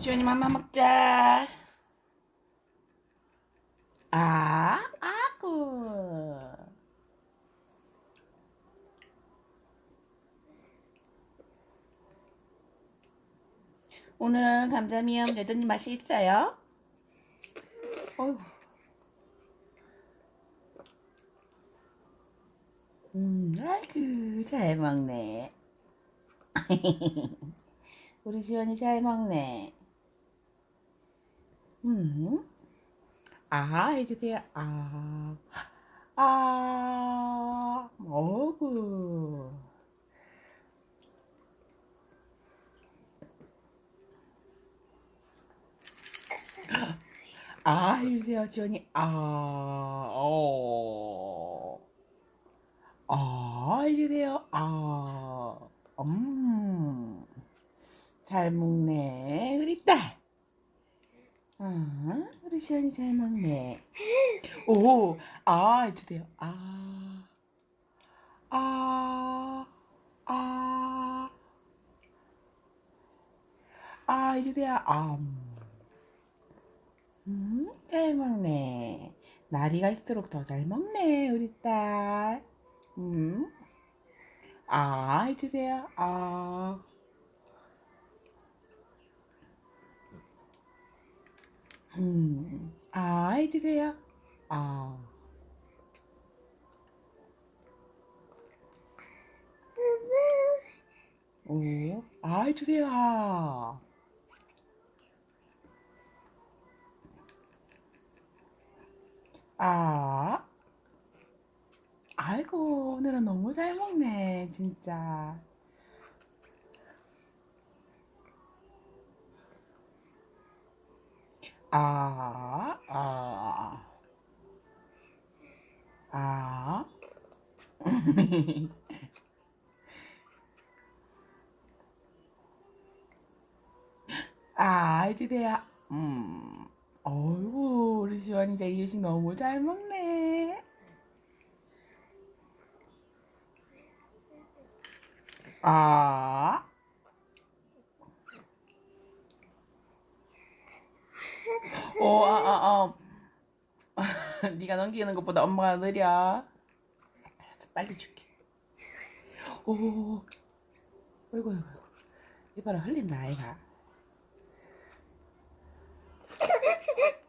지원이 맘마 먹자. 아, 아구. 오늘은 감자미음 레드님 맛이 있어요? 어휴. 음, 아이고, 잘 먹네. 우리 지원이 잘 먹네. 음. 아, 해주세요. 아. 아. 어구. 아, 해주세요. 지원이. 아. 어. 아, 해주세요. 아. 음. 잘 먹네. 우리 딸. 아, 우리 지원이 잘 먹네. 오, 아, 해주세요. 아, 아, 아, 아, 해주세요. 아, 음, 잘 먹네. 날이 갈수록 더 잘 먹네, 우리 딸. 음, 아, 해주세요. 아. 음, 아, 해주세요. 아. 오, 아, 해주세요. 아. 아. 아이고, 오늘은 너무 잘 먹네, 진짜. 아, 아, 아. 아, 해주세요. 음. 어이구, 우리 지원이 제 이유식 너무 잘 먹네. 아. 오, 아, 아, 아. 네가 넘기는 것보다 엄마가 느려. 빨리 줄게. 오, 어이구, 어이구. 이봐라, 흘린다, 아이가.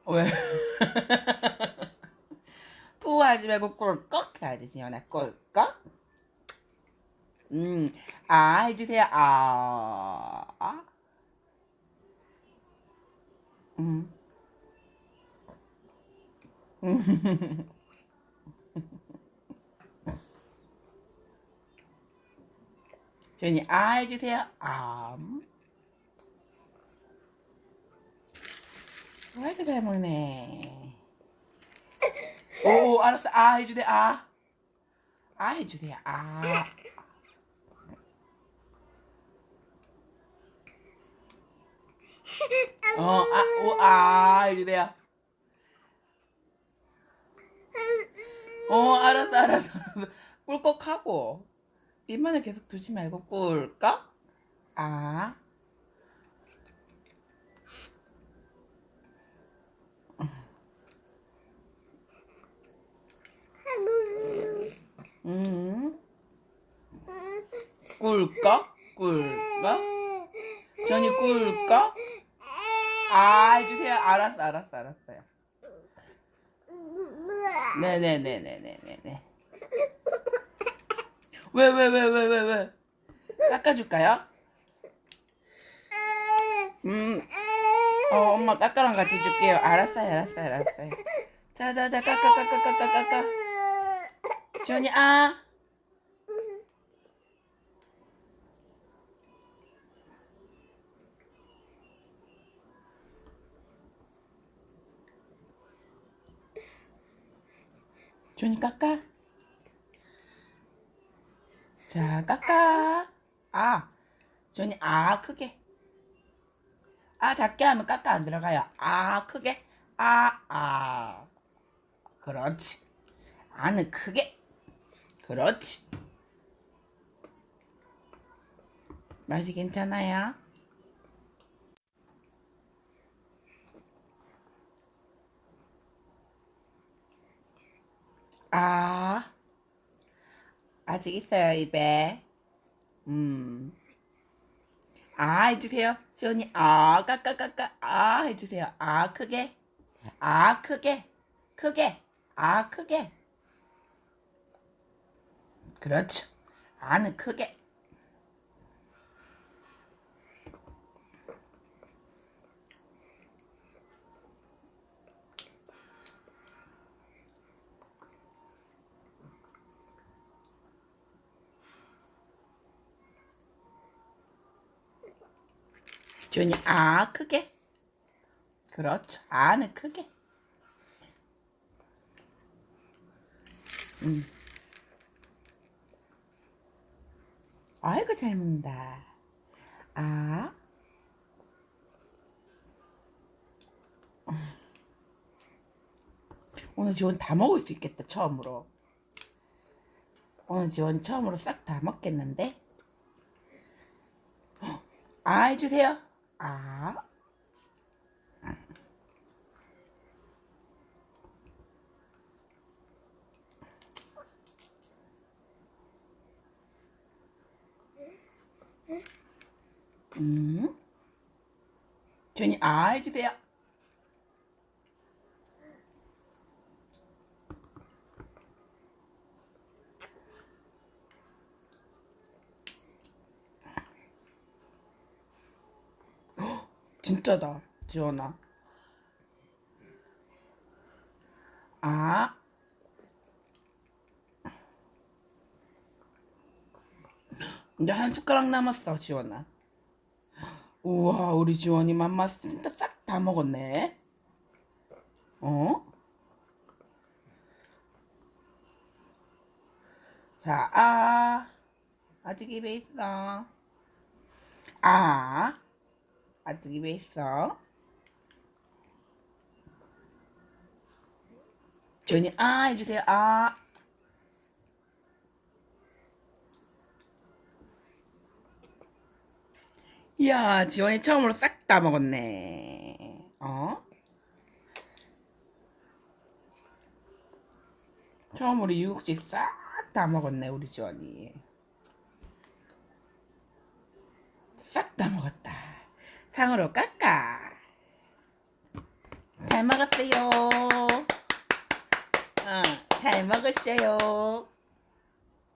왜? 푸하지 말고 꿀꺽 해야지, 지연아. 꿀꺽. 음, 아, 해주세요. 아, 아. 음. 지연이 아 해주세요. 아. 아이고 잘 먹네. 오 알았어. 아 해주세요. 아. 아 해주세요. 아. 어, 아, 오, 아, 해주세요. 어, 알았어, 알았어, 알았어. 꿀꺽하고. 입만을 계속 두지 말고 꿀꺽. 아. 음. 꿀꺽, 꿀꺽. 전이 꿀꺽. 아, 해주세요. 알았어, 알았어, 알았어요. 네네네네네네네. 왜, 왜, 왜, 왜, 왜, 왜? 깎아줄까요? 음, 어, 엄마 깎아랑 같이 줄게요. 알았어요, 알았어요, 알았어요. 자, 자, 자, 깎아, 깎아, 깎아, 깎아. 지원이, 아. 지원이 깎아. 자, 깎아. 아, 지원이, 아, 크게. 아, 작게 하면 깎아 안 들어가요. 아, 크게. 아, 아. 그렇지. 아는 크게. 그렇지. 맛이 괜찮아요? 아. 아직 있어요, 입에. 음. 아, 해주세요. 지원이, 아, 까까까까, 아, 해주세요. 아, 크게. 아, 크게. 크게. 아, 크게. 그렇죠. 아는 크게. 지원이, 아, 크게. 그렇죠. 아는 크게. 음. 아이고 잘 먹는다. 아. 오늘 지원 다 먹을 수 있겠다 처음으로. 오늘 지원 처음으로 싹 다 먹겠는데. 아 해주세요. 아. 음. 지원이 아 해주세요. 진짜다, 지원아. 아. 이제 한 숟가락 남았어, 지원아. 우와, 우리 지원이 맘마 진짜 싹 다 먹었네. 어? 자, 아. 아직 입에 있어. 아. 아직 입에 있어. 지원이 아 해주세요. 아. 이야, 지원이 처음으로 싹 다 먹었네. 어? 처음으로 유국식 싹 다 먹었네, 우리 지원이. 싹 다 먹었다. 상으로 깎아. 잘 먹었어요. 어, 잘 먹었어요.